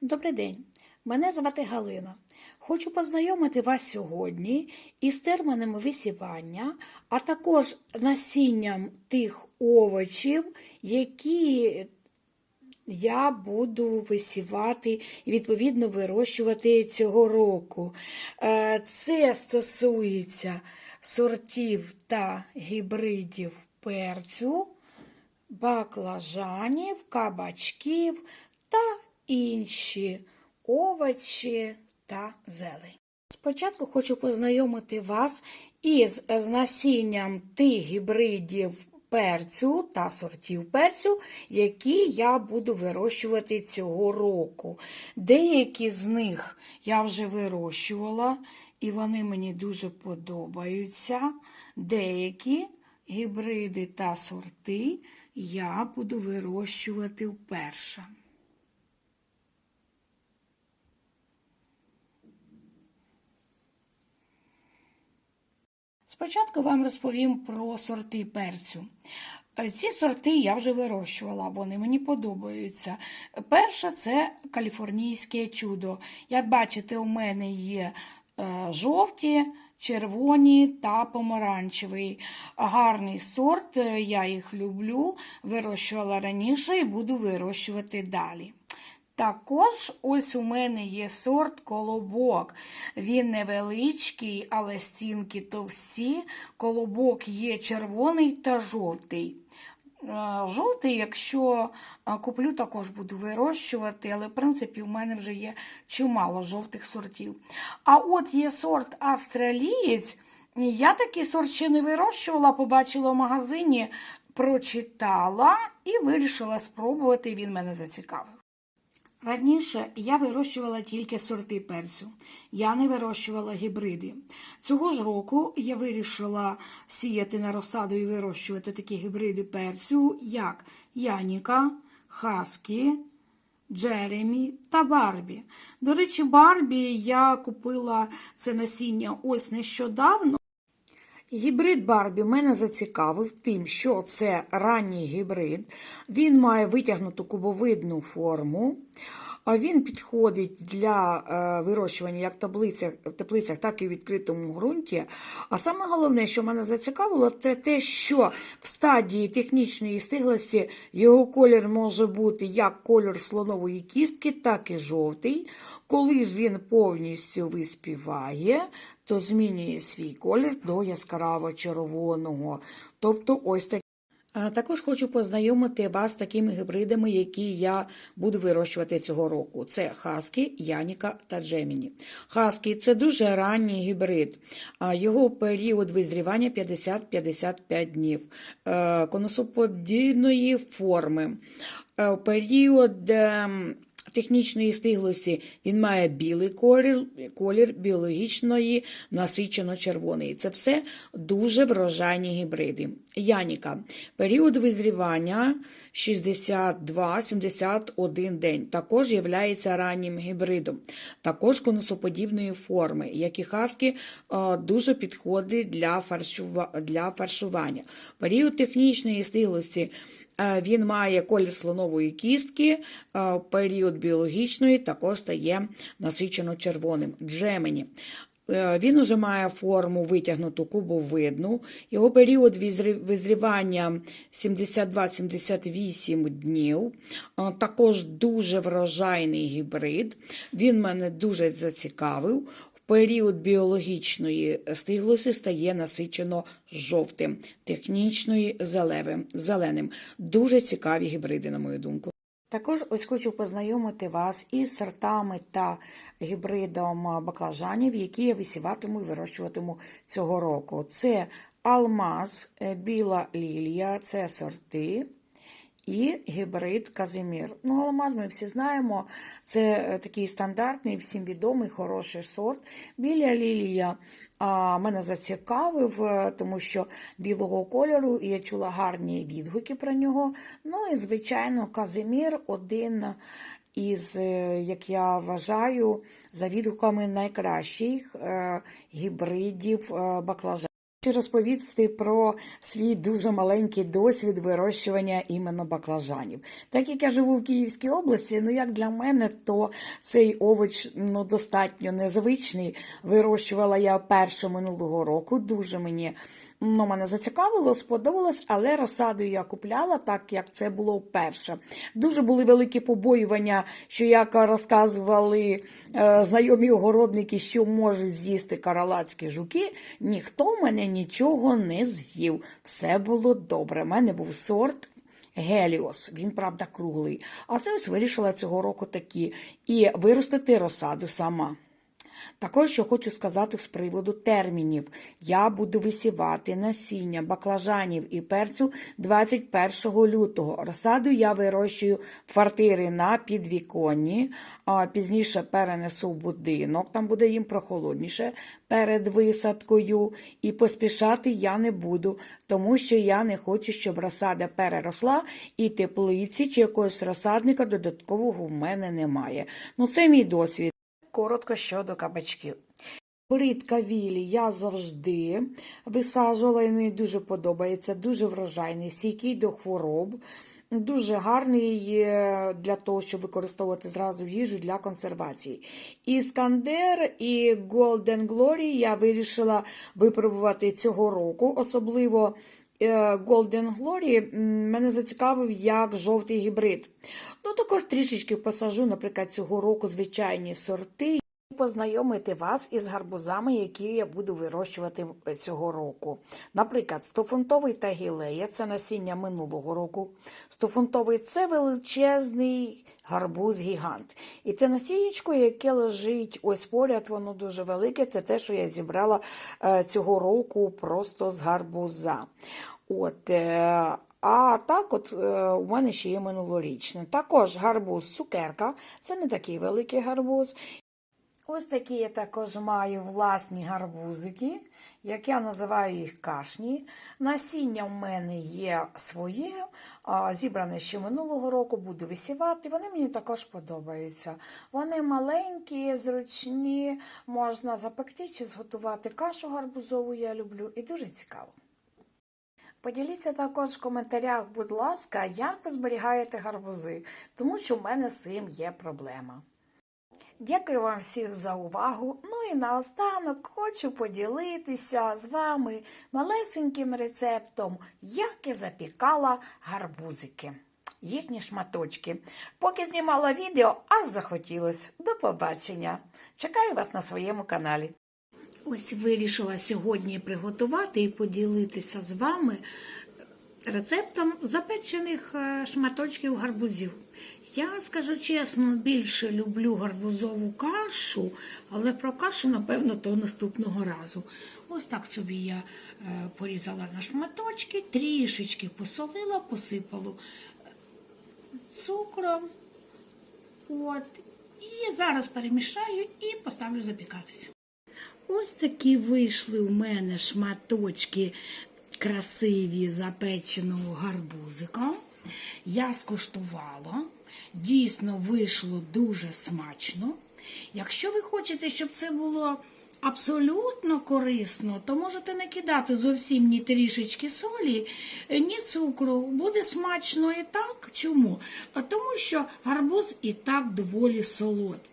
Добрий день, мене звати Галина. Хочу познайомити вас сьогодні із термінами висівання, а також насінням тих овочів, які я буду висівати і відповідно вирощувати цього року. Е, Це стосується сортів та гібридів перцю, баклажанів, кабачків інші овочі та зелень. Спочатку хочу познайомити вас із з насінням тих гібридів перцю та сортів перцю, які я буду вирощувати цього року. Деякі з них я вже вирощувала, і вони мені дуже подобаються. Деякі гібриди та сорти я буду вирощувати вперше. Спочатку вам розповім про сорти перцю. Е, Ці сорти я вже вирощувала, вони мені подобаються. Перше це каліфорнійське чудо. Як бачите, у мене є е, жовті, червоні та помаранчевий. Гарний сорт, е, я їх люблю, вирощувала раніше і буду вирощувати далі. Також ось у мене є сорт колобок. Він невеличкий, але стінки товсті. Колобок є червоний та жовтий. Е, Жовтий, якщо е, куплю, також буду вирощувати, але в принципі в мене вже є чимало жовтих сортів. А от є сорт австралієць. Я такий сорт ще не вирощувала, побачила в магазині, прочитала і вирішила спробувати, він мене зацікавив. Раніше я вирощувала тільки сорти перцю. Я не вирощувала гібриди. Цього ж року я вирішила сіяти на розсаду і вирощувати такі гібриди перцю, як Яніка, Хаскі, Джеремі та Барбі. До речі, Барбі я купила це насіння ось нещодавно. Гібрид Барбі мене зацікавив тим, що це ранній гібрид. Він має витягнуту кубовидну форму. Він підходить для е, вирощування як в таблицях, в теплицях, так і в відкритому ґрунті. А саме головне, що мене зацікавило, це те, що в стадії технічної стиглості його колір може бути як колір слонової кістки, так і жовтий. Коли ж він повністю виспіває, то змінює свій колір до яскраво червоного. Тобто ось так. Також хочу познайомити вас з такими гібридами, які я буду вирощувати цього року. Це Хаскі, Яніка та Джеміні. Хаскі це дуже ранній гібрид. Його період визрівання 50-55 днів. коносоподібної Конусоподібної форми. Е, Період ем, технічної стиглості він має білий колір, колір біологічної насичено-червоний. Це все дуже врожайні гібриди. Яніка. Період визрівання 62-71 день. Також є раннім гібридом. Також конусоподібної форми, як і хаски е, дуже підходить для, фаршува... для фаршування. Період технічної стиглості Він має колір слонової кістки, е, період біологічної також стає насичено червоним. Джемені. Е, Він уже має форму витягнуту кубовидну. Його період визрівання 72-78 днів. Також дуже врожайний гібрид. Він мене дуже зацікавив період біологічної стиглості стає насичено жовтим, технічної зелевим, зеленим. Дуже цікаві гібриди, на мою думку. Також ось хочу познайомити вас із сортами та гібридом баклажанів, які я висіватиму і вирощуватиму цього року. Це алмаз, е, біла лілія, це сорти і гібрид Казимір. Ну, алмаз ми всі знаємо, це е, такий стандартний, всім відомий, хороший сорт. Біля лілія а, мене зацікавив, е, тому що білого кольору, і я чула гарні відгуки про нього. Ну і, звичайно, Казимір один. Із, е, як я вважаю, за відгуками найкращих гібридів баклажан. Хочу розповісти про свій дуже маленький досвід вирощування іменно баклажанів. Так як я живу в Київській області, ну як для мене, то цей овоч ну, достатньо незвичний. Вирощувала я перше минулого року. Дуже мені ну, мене зацікавило, сподобалось, але розсаду я купляла, так як це було вперше. Дуже були великі побоювання, що як розказували е, знайомі огородники, що можуть з'їсти каралацькі жуки, ніхто мене нічого не з'їв. Все було добре. У мене був сорт. Геліос, він правда круглий. А це ось вирішила цього року такі і виростити розсаду сама. Також що хочу сказати з приводу термінів. Я буду висівати насіння баклажанів і перцю 21 лютого. Розсаду я вирощую квартири на підвіконні, а пізніше перенесу в будинок, там буде їм прохолодніше перед висадкою. І поспішати я не буду, тому що я не хочу, щоб розсада переросла, і теплиці чи якогось розсадника додаткового в мене немає. Ну, це мій досвід. Коротко щодо кабачків. Бритка Вілі я завжди висаджувала, і мені дуже подобається, дуже врожайний, стійкий до хвороб, дуже гарний для того, щоб використовувати зразу їжу для консервації. Іскандер і Golden Glory я вирішила випробувати цього року, особливо Golden Glory мене зацікавив як жовтий гібрид. Ну, також трішечки посажу, наприклад, цього року звичайні сорти. Познайомити вас із гарбузами, які я буду вирощувати цього року. Наприклад, 100-фунтовий тагілея це насіння минулого року. 100-фунтовий це величезний гарбуз-гігант. І те насіннячко, яке лежить ось поряд, воно дуже велике. Це те, що я зібрала е, цього року просто з гарбуза. От, е, а так, от е, у мене ще є минулорічне. Також гарбуз цукерка, це не такий великий гарбуз. Ось такі я також маю власні гарбузики, як я називаю їх кашні. Насіння в мене є своє, зібране ще минулого року, буду висівати. Вони мені також подобаються. Вони маленькі, зручні, можна запекти чи зготувати кашу гарбузову, я люблю, і дуже цікаво. Поділіться також в коментарях, будь ласка, як ви зберігаєте гарбузи, тому що в мене з цим є проблема. Дякую вам всім за увагу. Ну і наостанок хочу поділитися з вами малесеньким рецептом, як я запікала гарбузики. Їхні шматочки. Поки знімала відео, аж захотілось. До побачення. Чекаю вас на своєму каналі. Ось вирішила сьогодні приготувати і поділитися з вами рецептом запечених е, шматочків гарбузів. Я скажу чесно, більше люблю гарбузову кашу, але про кашу, напевно, то наступного разу. Ось так собі я е, порізала на шматочки, трішечки посолила, посипала цукром. От. І зараз перемішаю і поставлю запікатися. Ось такі вийшли у мене шматочки красиві запеченого гарбузика. Я скуштувала. Дійсно вийшло дуже смачно. Якщо ви хочете, щоб це було абсолютно корисно, то можете не кидати зовсім ні трішечки солі, ні цукру. Буде смачно і так. Чому? Тому що гарбуз і так доволі солодкий.